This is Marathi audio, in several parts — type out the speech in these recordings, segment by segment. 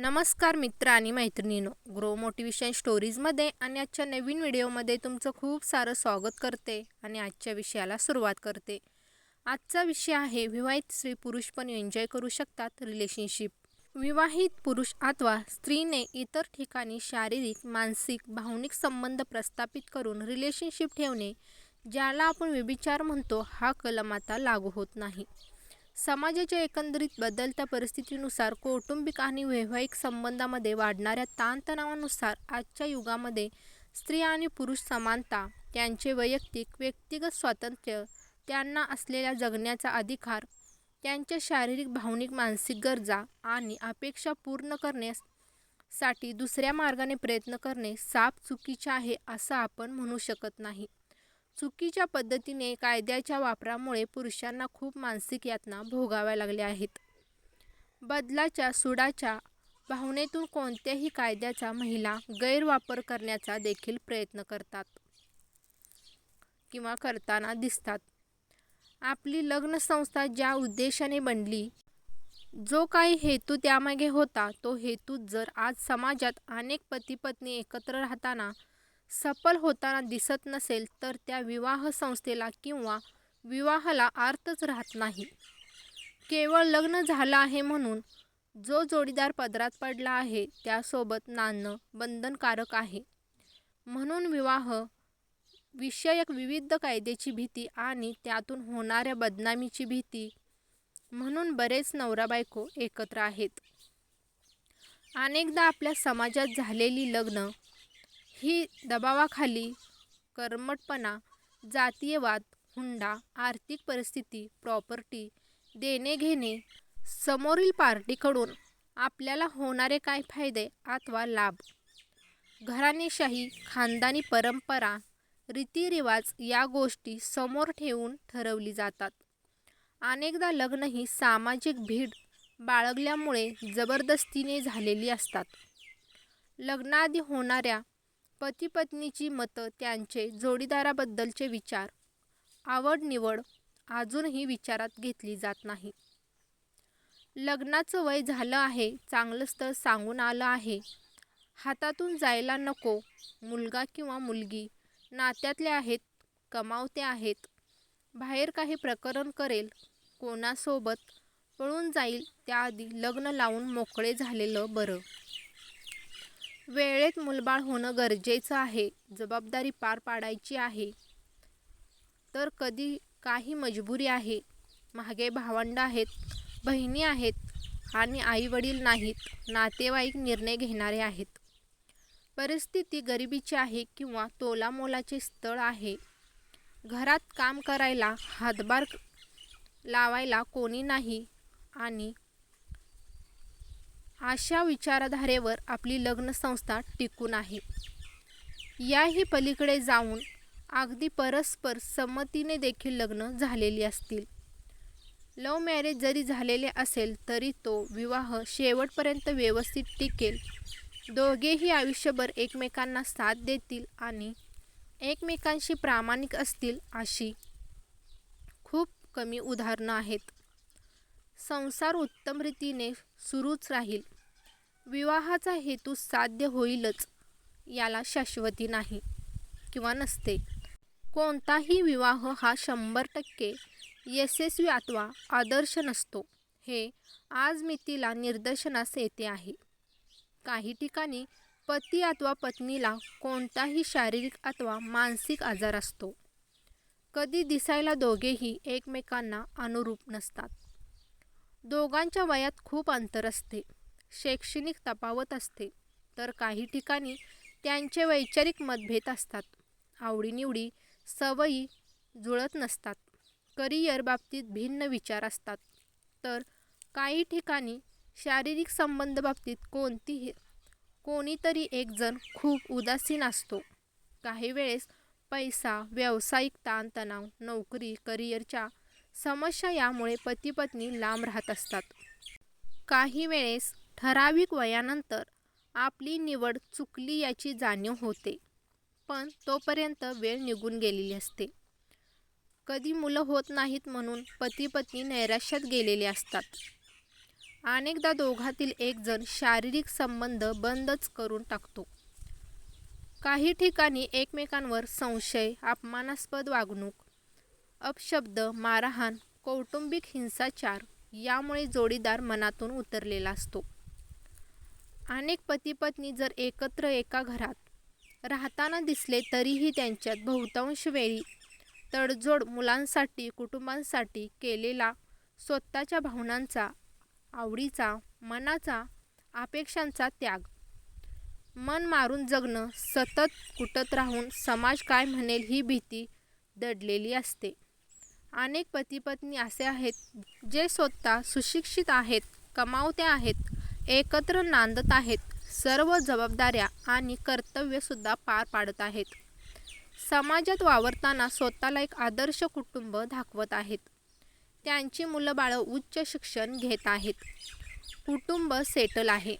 नमस्कार मित्र आणि मैत्रिणींनो ग्रो मोटिवेशन स्टोरीजमध्ये आणि आजच्या नवीन व्हिडिओमध्ये तुमचं खूप सारं स्वागत करते आणि आजच्या विषयाला सुरुवात करते. आजचा विषय आहे विवाहित स्त्री पुरुष पण एन्जॉय करू शकतात रिलेशनशिप विवाहित पुरुष अथवा स्त्रीने इतर ठिकाणी शारीरिक मानसिक भावनिक संबंध प्रस्थापित करून रिलेशनशिप ठेवणे ज्याला आपण व्यभिचार म्हणतो हा कलम आता लागू होत नाही. समाजाच्या एकंदरीत बदलत्या परिस्थितीनुसार कौटुंबिक आणि वैवाहिक संबंधामध्ये वाढणाऱ्या ताणतणावानुसार आजच्या युगामध्ये स्त्री आणि पुरुष समानता त्यांचे वैयक्तिक व्यक्तिगत स्वातंत्र्य त्यांना असलेल्या जगण्याचा अधिकार त्यांच्या शारीरिक भावनिक मानसिक गरजा आणि अपेक्षा पूर्ण करण्यासाठी दुसऱ्या मार्गाने प्रयत्न करणे साप चुकीचे आहे असं आपण म्हणू शकत नाही. चुकीच्या पद्धतीने कायद्याच्या वापरामुळे पुरुषांना खूप मानसिक यातना भोगाव्या लागल्या आहेत. बदलाच्या सुडाच्या भावनेतून कोणत्याही कायद्याचा महिला गैरवापर करण्याचा देखील प्रयत्न करतात किंवा करताना दिसतात. आपली लग्नसंस्था ज्या उद्देशाने बनली जो काही हेतू त्यामागे होता तो हेतू जर आज समाजात अनेक पती पत्नी एकत्र राहताना सफल होताना दिसत नसेल तर त्या विवाह संस्थेला किंवा विवाहाला अर्थच राहत नाही. केवळ लग्न झालं आहे म्हणून जो जोडीदार पदरात पडला आहे त्यासोबत नाणं बंधनकारक आहे. म्हणून विवाह विषयक विविध कायद्याची भीती आणि त्यातून होणाऱ्या बदनामीची भीती म्हणून बरेच नवरा बायको एकत्र आहेत. अनेकदा आपल्या समाजात झालेली लग्न ही दबावाखाली कर्मटपणा जातीयवाद हुंडा आर्थिक परिस्थिती प्रॉपर्टी देणे घेणे समोरील पार्टीकडून आपल्याला होणारे काय फायदे अथवा लाभ? घराणेशाही खानदानी परंपरा रीतिरिवाज या गोष्टी समोर ठेवून ठरवली जातात. अनेकदा लग्न ही सामाजिक भीड बाळगल्यामुळे जबरदस्तीने झालेली असतात. लग्नाआधी होणाऱ्या पती पत्नीची मतं त्यांचे जोडीदाराबद्दलचे विचार. आवड निवड अजूनही विचारात घेतली जात नाही. लग्नाचं वय झालं आहे चांगलं स्थळ सांगून आलं आहे. हातातून जायला नको मुलगा किंवा मुलगी. नात्यातले आहेत कमावते आहेत. बाहेर काही प्रकरण करेल कोणासोबत पळून जाईल त्याआधी लग्न लावून मोकळे झालेलं बरं. वेळेत मुलबाळ होणं गरजेचं आहे जबाबदारी पार पाडायची आहे. तर कधी काही मजबुरी आहे मागे भावंड आहेत बहिणी आहेत आणि आईवडील नाहीत नातेवाईक निर्णय घेणारे आहेत. परिस्थिती गरिबीची आहे किंवा तोलामोलाचे स्थळ आहे. घरात काम करायला हातभार लावायला कोणी नाही आणि अशा विचारधारेवर आपली लग्नसंस्था टिकून आहे याही पलीकडे जाऊन अगदी परस्पर संमतीने देखील लग्न झालेली असतील. लव मॅरेज जरी झालेले असेल तरी तो विवाह शेवटपर्यंत व्यवस्थित टिकेल. दोघेही आयुष्यभर एकमेकांना साथ देतील आणि एकमेकांशी प्रामाणिक असतील अशी खूप कमी उदाहरणं आहेत. संसार उत्तम रीतीने सुरूच राहील. विवाहाचा हेतू साध्य होईलच याला शाश्वती नाही किंवा नसते. कोणताही विवाह हा शंभर टक्के यशस्वी अथवा आदर्श नसतो हे आज मितीला निदर्शनास येते आहे. काही ठिकाणी पती अथवा पत्नीला कोणताही शारीरिक अथवा मानसिक आजार असतो. कधी दिसायला दोघेही एकमेकांना अनुरूप नसतात. दोघांच्या वयात खूप अंतर असते. शैक्षणिक तफावत असते. तर काही ठिकाणी त्यांचे वैचारिक मतभेद असतात. आवडीनिवडी सवयी जुळत नसतात. करिअर बाबतीत भिन्न विचार असतात. तर काही ठिकाणी शारीरिक संबंध बाबतीत कोणतीही कोणीतरी एकजण खूप उदासीन असतो. काही वेळेस पैसा व्यावसायिक ताणतणाव नोकरी करिअरच्या समस्या यामुळे पती पत्नी लांब राहत असतात. काही वेळेस ठराविक वयानंतर आपली निवड चुकली याची जाणीव होते पण तोपर्यंत वेळ निघून गेलेली असते. कधी मुलं होत नाहीत म्हणून पती पत्नी नैराश्यात गेलेले असतात. अनेकदा दोघातील एक जण शारीरिक संबंध बंदच करून टाकतो. काही ठिकाणी एकमेकांवर संशय अपमानास्पद वागणूक अपशब्द मारहाण कौटुंबिक हिंसाचार यामुळे जोडीदार मनातून उतरलेला असतो. अनेक पतीपत्नी जर एकत्र एका घरात राहताना दिसले तरीही त्यांच्यात बहुतांश वेळी तडजोड मुलांसाठी कुटुंबांसाठी केलेला स्वतःच्या भावनांचा आवडीचा मनाचा अपेक्षांचा त्याग. मन मारून जगणं सतत कुटत राहून समाज काय म्हणेल ही भीती दडलेली असते. अनेक पतीपत्नी असे आहेत जे स्वतः सुशिक्षित आहेत कमावते आहेत एकत्र नांदत आहेत सर्व जबाबदाऱ्या आणि कर्तव्यसुद्धा पार पाडत आहेत. समाजात वावरताना स्वतःला एक आदर्श कुटुंब दाखवत आहेत. त्यांची मुलं बाळं उच्च शिक्षण घेत आहेत. कुटुंब सेटल आहे.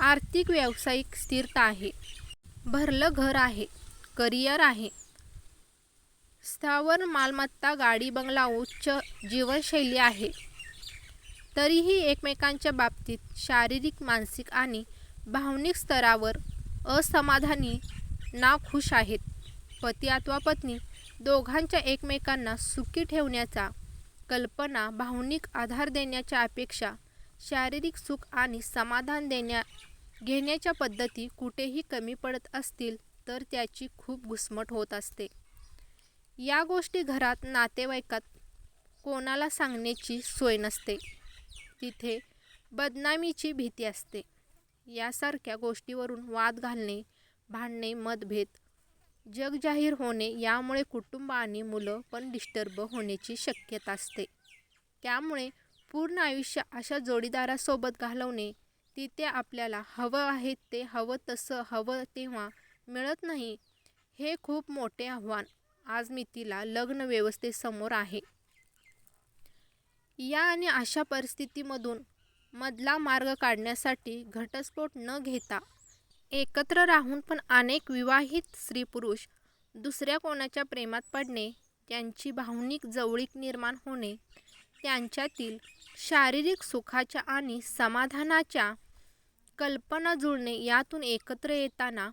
आर्थिक व्यावसायिक स्थिरता आहे. भरलं घर आहे. करिअर आहे. स्थावर मालमत्ता गाडी बंगला उच्च जीवनशैली आहे. तरीही एकमेकांच्या बाबतीत शारीरिक मानसिक आणि भावनिक स्तरावर असमाधानी नाखुश आहेत. पती अथवा पत्नी दोघांच्या एकमेकांना सुखी ठेवण्याचा कल्पना भावनिक आधार देण्याच्या अपेक्षा शारीरिक सुख आणि समाधान देण्या घेण्याच्या पद्धती कुठेही कमी पडत असतील तर त्याची खूप घुसमट होत असते. या गोष्टी घरात नातेवाईकात कोणाला सांगण्याची सोय नसते. तिथे बदनामीची भीती असते. यासारख्या गोष्टीवरून वाद घालणे भांडणे मतभेद जगजाहीर होणे यामुळे कुटुंब आणि मुलं पण डिस्टर्ब होण्याची शक्यता असते. त्यामुळे पूर्ण आयुष्य अशा जोडीदारासोबत घालवणे तिथे आपल्याला हवं आहे ते हवं तसं हवं तेव्हा मिळत नाही हे खूप मोठे आव्हान. आज मितीला लग्न व्यवस्थेसमोर आहे. या आणि अशा परिस्थितीमधून मधला मार्ग काढण्यासाठी घटस्फोट न घेता एकत्र राहून पण अनेक विवाहित स्त्री पुरुष दुसऱ्या कोणाच्या प्रेमात पडणे त्यांची भावनिक जवळीक निर्माण होणे त्यांच्यातील शारीरिक सुखाच्या आणि समाधानाच्या कल्पना जुळणे यातून एकत्र येताना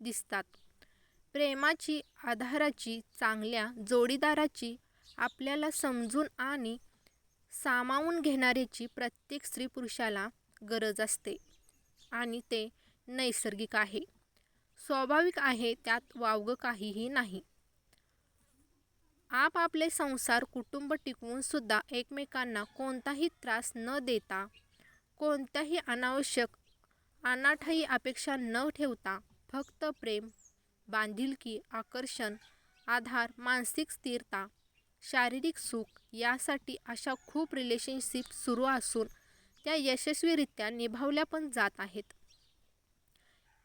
दिसतात. प्रेमाची आधाराची चांगल्या जोडीदाराची आपल्याला समजून आणि सामावून घेणाऱ्याची प्रत्येक स्त्री पुरुषाला गरज असते आणि ते नैसर्गिक आहे. स्वाभाविक आहे त्यात वावगं काहीही नाही. आपापले संसार कुटुंब टिकवून सुद्धा एकमेकांना कोणताही त्रास न देता कोणत्याही अनावश्यक अनाठाई अपेक्षा न ठेवता फक्त प्रेम बांधिलकी आकर्षण आधार मानसिक स्थिरता शारीरिक सुख यासाठी अशा खूप रिलेशनशिप सुरू असून त्या यशस्वीरित्या निभावल्या पण जात आहेत.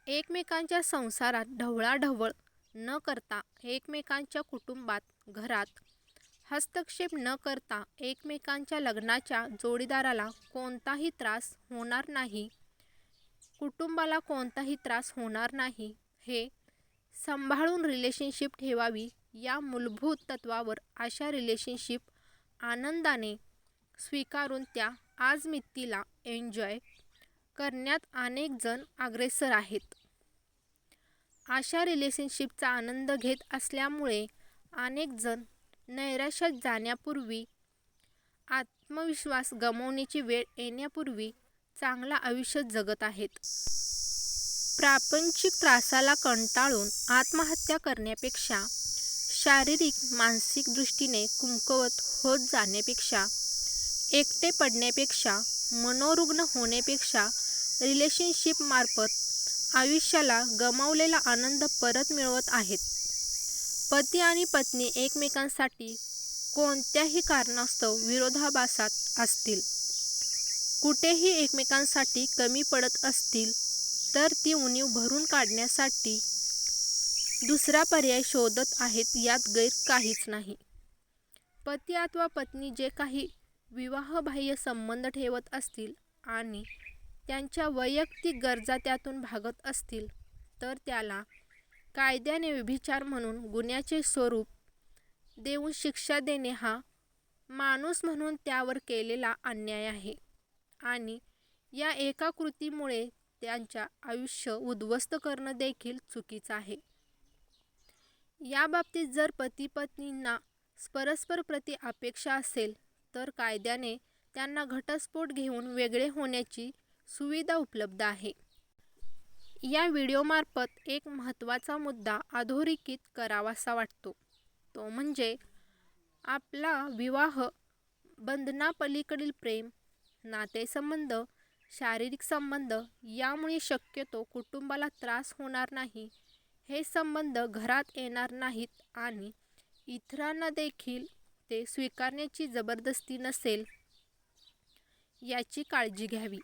एकमेकांच्या संसारात ढवळाढवळ न करता एकमेकांच्या कुटुंबात घरात हस्तक्षेप न करता एकमेकांच्या लग्नाच्या जोडीदाराला कोणताही त्रास होणार नाही कुटुंबाला कोणताही त्रास होणार नाही हे सांभाळून रिलेशनशिप ठेवावी या मूलभूत तत्वावर अशा रिलेशनशिप आनंदाने स्वीकारून त्या आजमितीला एन्जॉय करण्यात अनेक जण अग्रेसर आहेत. अशा रिलेशनशिपचा आनंद घेत असल्यामुळे अनेक जण नैराश्यात जाण्यापूर्वी आत्मविश्वास गमवण्याची वेळ येण्यापूर्वी चांगलं आयुष्य जगत आहेत. प्रापंचिक त्रासाला कंटाळून आत्महत्या करण्यापेक्षा शारीरिक मानसिक दृष्टीने कुमकुवत होत जाण्यापेक्षा एकटे पडण्यापेक्षा मनोरुग्ण होण्यापेक्षा रिलेशनशिपमार्फत आयुष्याला गमावलेला आनंद परत मिळवत आहेत. पती आणि पत्नी एकमेकांसाठी कोणत्याही कारणास्तव विरोधाभासात असतील. कुठेही एकमेकांसाठी कमी पडत असतील तर ती उणीव भरून काढण्यासाठी दुसरा पर्याय शोधत आहेत यात गैर काहीच नाही. पती अथवा पत्नी जे काही विवाहबाह्य संबंध ठेवत असतील आणि त्यांच्या वैयक्तिक गरजा त्यातून भागत असतील तर त्याला कायद्याने व्यभिचार म्हणून गुन्ह्याचे स्वरूप देऊन शिक्षा देणे हा माणूस म्हणून त्यावर केलेला अन्याय आहे. आणि या एका कृतीमुळे त्यांच्या आयुष्य उद्ध्वस्त करणं देखील चुकीचं आहे. याबाबतीत जर पती पत्नींना परस्पर प्रति अपेक्षा असेल तर कायद्याने त्यांना घटस्फोट घेऊन वेगळे होण्याची सुविधा उपलब्ध आहे. या व्हिडिओमार्फत एक महत्त्वाचा मुद्दा अधोरेखित करावासा वाटतो. तो म्हणजे आपला विवाह बंधनापलीकडील प्रेम नातेसंबंध शारीरिक संबंध यामुळे शक्यतो कुटुंबाला त्रास होणार नाही. हे संबंध घरात येणार नाहीत आणि इतरांना देखील ते स्वीकारण्याची जबरदस्ती नसेल याची काळजी घ्यावी.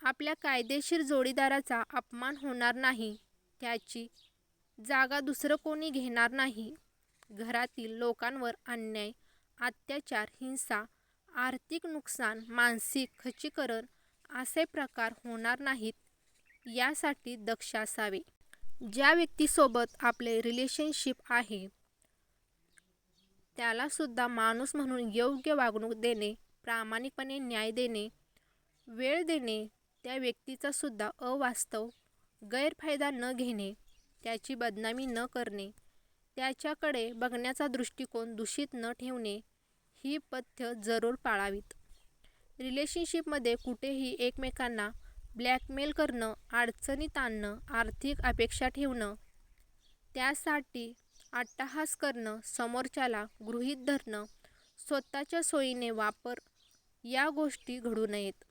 आपल्या कायदेशीर जोडीदाराचा अपमान होणार नाही. त्याची जागा दुसरं कोणी घेणार नाही. घरातील लोकांवर अन्याय अत्याचार हिंसा आर्थिक नुकसान मानसिक खच्चीकरण असे प्रकार होणार नाहीत यासाठी दक्ष असावे. ज्या व्यक्तीसोबत आपले रिलेशनशिप आहे त्यालासुद्धा माणूस म्हणून योग्य वागणूक देणे प्रामाणिकपणे न्याय देणे वेळ देणे त्या व्यक्तीचा सुद्धा अवास्तव गैरफायदा न घेणे त्याची बदनामी न करणे त्याच्याकडे बघण्याचा दृष्टिकोन दूषित न ठेवणे ही पथ्य जरूर पाळावीत. रिलेशनशिपमध्ये कुठेही एकमेकांना ब्लॅकमेल करणं अडचणीत आणणं आर्थिक अपेक्षा ठेवणं त्यासाठी अट्टहास करणं समोरच्याला गृहीत धरणं स्वतःच्या सोयीने वापर या गोष्टी घडू नयेत.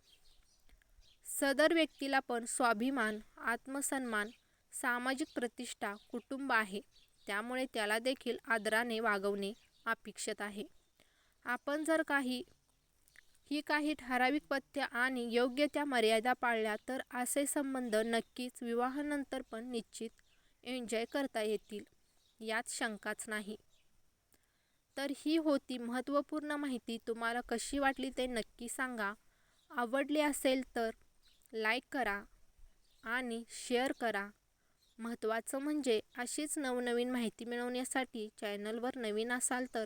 सदर व्यक्तीला पण स्वाभिमान आत्मसन्मान सामाजिक प्रतिष्ठा कुटुंब आहे. त्यामुळे त्याला देखील आदराने वागवणे अपेक्षित आहे. आपण जर काही ही काही ठराविक पथ्य आणि योग्य त्या मर्यादा पाळल्या तर असे संबंध नक्कीच विवाहानंतर पण निश्चित एन्जॉय करता येतील यात शंकाच नाही. तर ही होती महत्त्वपूर्ण माहिती. तुम्हाला कशी वाटली ते नक्की सांगा. आवडली असेल तर लाईक करा आणि शेअर करा. महत्त्वाचं म्हणजे अशीच नवनवीन माहिती मिळवण्यासाठी चॅनलवर नवीन असाल तर